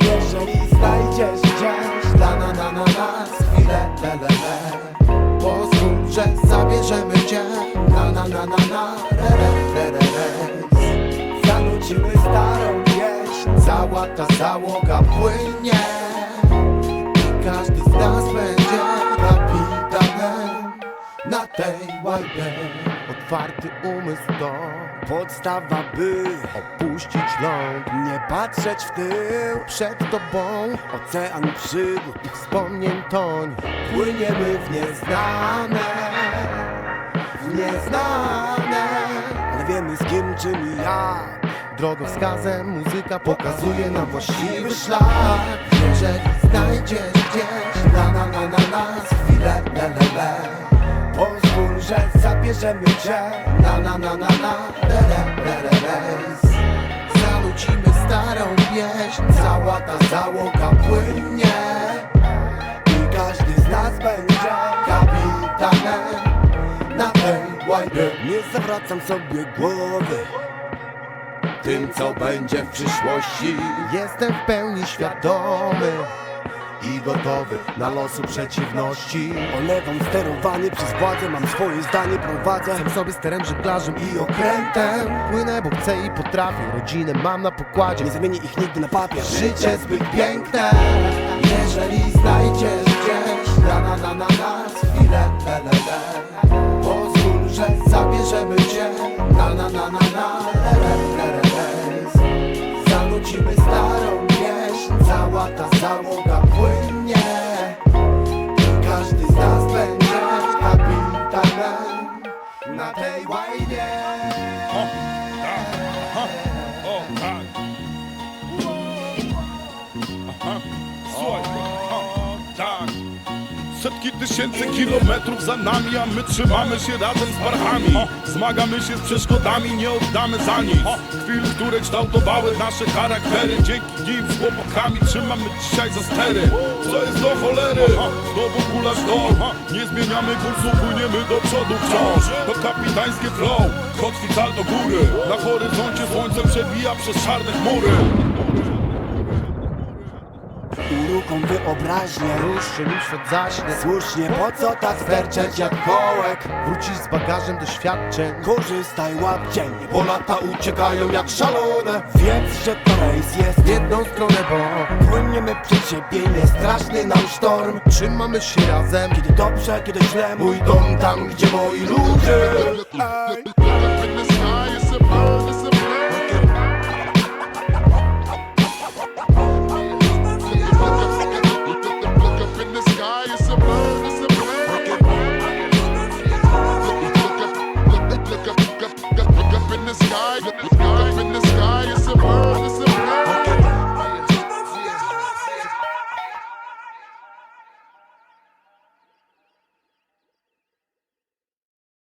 Jeżeli znajdziesz wciąż dla na na na nas chwilę le le le Pozwól, że zabierzemy cię. Na na na na na re re re re re. Zanucimy starą pieśń, cała ta załoga płynie. I każdy z nas będzie kapitanem na tej łajbie. Otwarty umysł to Podstawa by opuścić ląd. Nie patrzeć w tył Przed tobą. Ocean przygód i wspomnień toń Płyniemy w nieznane W nieznane. Nie wiemy z kim, czym i jak. Drogowskazem muzyka pokazuje nam właściwy szlak. Jeżeli znajdziesz zabierzemy cię. Na na na na na le le le le Zanucimy starą pieśń. Cała ta załoga płynie. I każdy z nas będzie Kapitanem. Na tej łajbie Nie zawracam sobie głowy. Tym co będzie w przyszłości Jestem w pełni świadomy I gotowy na losu przeciwności. Olewam sterowany przez władzę Mam swoje zdanie, prowadzę. Jestem sobie sterem, żeglarzem i okrętem. Płynę, bo chcę i potrafię. Rodzinę mam na pokładzie. Nie zamienię ich nigdy na papier. Życie zbyt piękne. Jeżeli znajdziesz gdzieś Na na na na chwilę le, le, le. Pozwól, że zabierzemy cię. Na na na na na le, le, le, le. Zanucimy starą Cała ta załoga płynie I każdy z nas będzie kapitanem Na tej łajnie Setki tysięcy kilometrów za nami, a my trzymamy się razem z barchami. Zmagamy się z przeszkodami, nie oddamy za nic. Chwil, które kształtowały nasze charaktery. Dzięki nim z chłopakami trzymamy dzisiaj za stery. Co jest do cholery? Znowu kulasz do. Nie zmieniamy kursu, płyniemy do przodu wciąż. To kapitańskie flow, kotwica do góry. Na horyzoncie słońce przebija przez czarne chmury. Uruką wyobraźnię. Ruszy nim świat zaśnie. Słusznie, po co tak Sterczeć jak kołek? Wrócisz z bagażem doświadczeń. Korzystaj, łap dziennie Bo lata uciekają jak szalone. Wiedz, że to rejs jest W jedną stronę, bo Płyniemy przed siebie, nie straszny nam sztorm. Trzymamy się razem. Kiedy dobrze, kiedy źle Mój dom tam, gdzie moi ludzie. Ej. In the sky, up in the sky, it's a bird, it's a